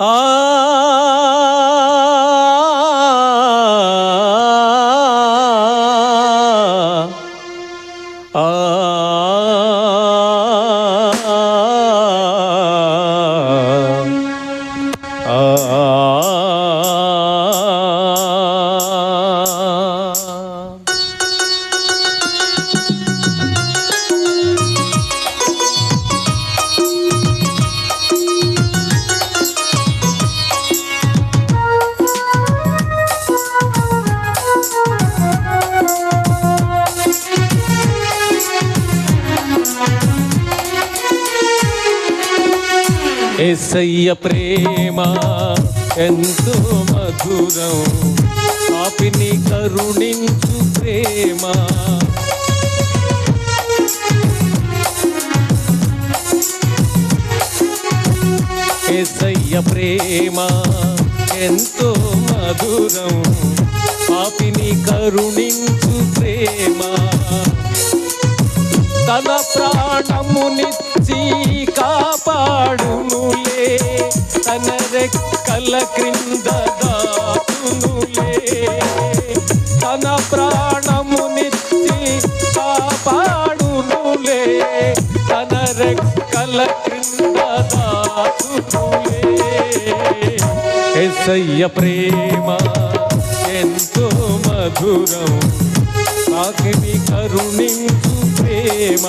ఆ ఏసయ్య ప్రేమ ఎంతో మధురం. పాపిని కరుణించు ప్రేమ. ఏసయ్య ప్రేమ ఎంతో మధురం. పాపిని కరుణించు ప్రేమ. తన రెక్కల క్రింద దాచునులే తన ప్రాణమునిచ్చి కాపాడునులే. తన రెక్కల క్రింద దాచునులే ఎసయ్య ప్రేమ ఎంతో మధురం. సాకిని కరుణించు ప్రేమ.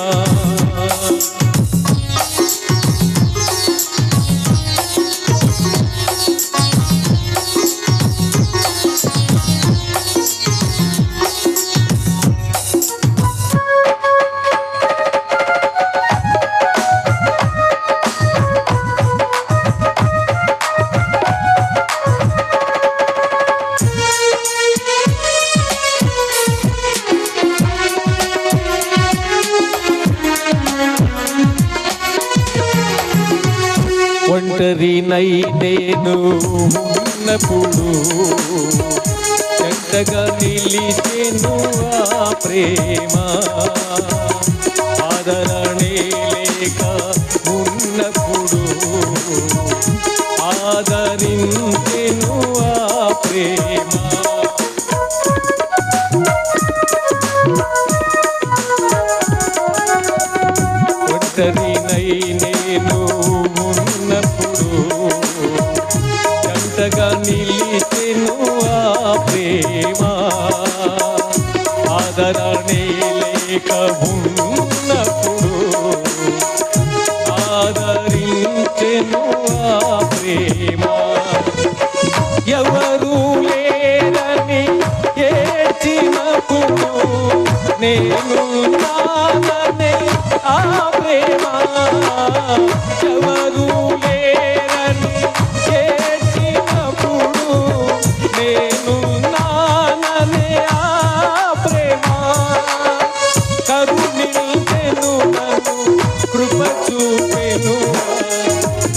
ఒంటరినై నేను ఉన్నప్పుడు చెడ్డగా నిలిచేను ఆ ప్రేమ. ఆదరణే లేక ఉన్నప్పుడు ఆదరించెను ఆ ప్రేమ. ఒంటరినై లేక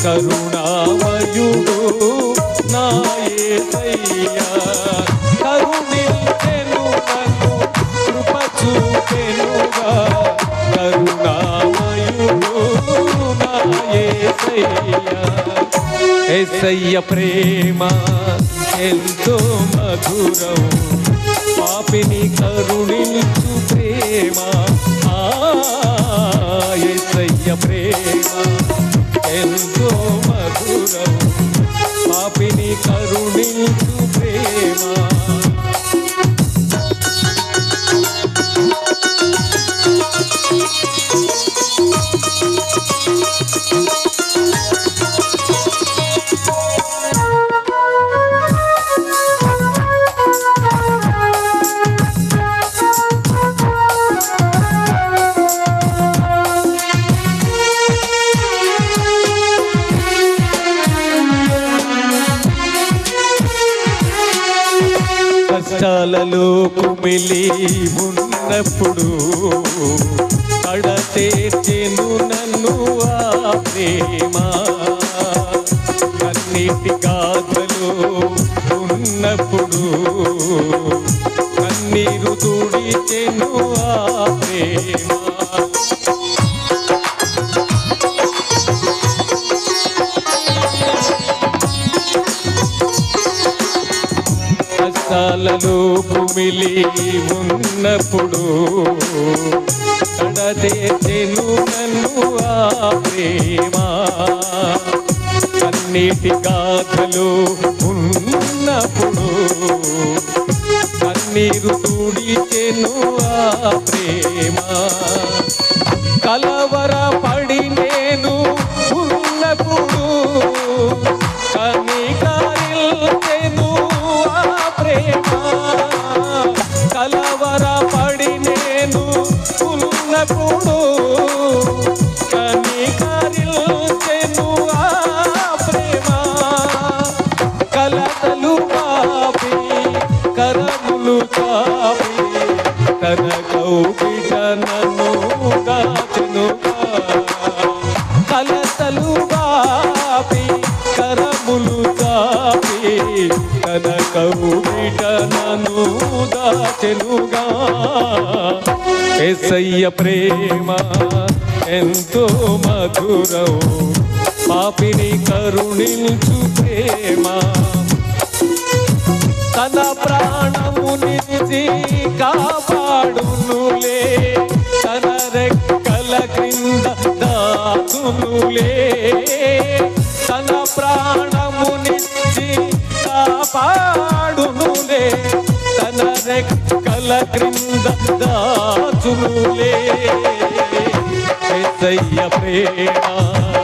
కరుణామయుడు నా యేసయ్యా నన్ను కృప చూపెనుగా కరుణామయుడు నా ఎసయ్య ప్రేమ ఎంతో మధురం. పాపిని కరుణించు ప్రేమ. ఆ ఎసయ్య ప్రేమ. ఎంతో మధురం కష్టాలలో కుమిలి ఉన్నప్పుడు కడతేర్చెను నన్ను ఆ ప్రేమ. కన్నీటి గాథలో ఉన్నప్పుడు కన్నీరు తుడిచెను ఆ ప్రేమ. కుమిలి ఉన్నప్పుడు కడదేచెను నన్ను ఆ ప్రేమ కన్నీటి గాథలు ఉన్నప్పుడు కన్నీరు తుడిచెను ఆ ప్రేమ కలవర పడి నేను ఉన్నప్పుడు కనికారిల్చెను ఆ ప్రేమ తన కౌగిట నన్ను దాచెనుగా. ఎసయ్య ప్రేమ ఎంతో మధురం పాపిని కరుణించు ప్రేమ. తన ప్రాణమునిచి కాపాడునులే. తన రెక్కల క్రింద దాచునులే. రెక్కల క్రింద దాచునులే. ఎసయ్య ప్రేమ.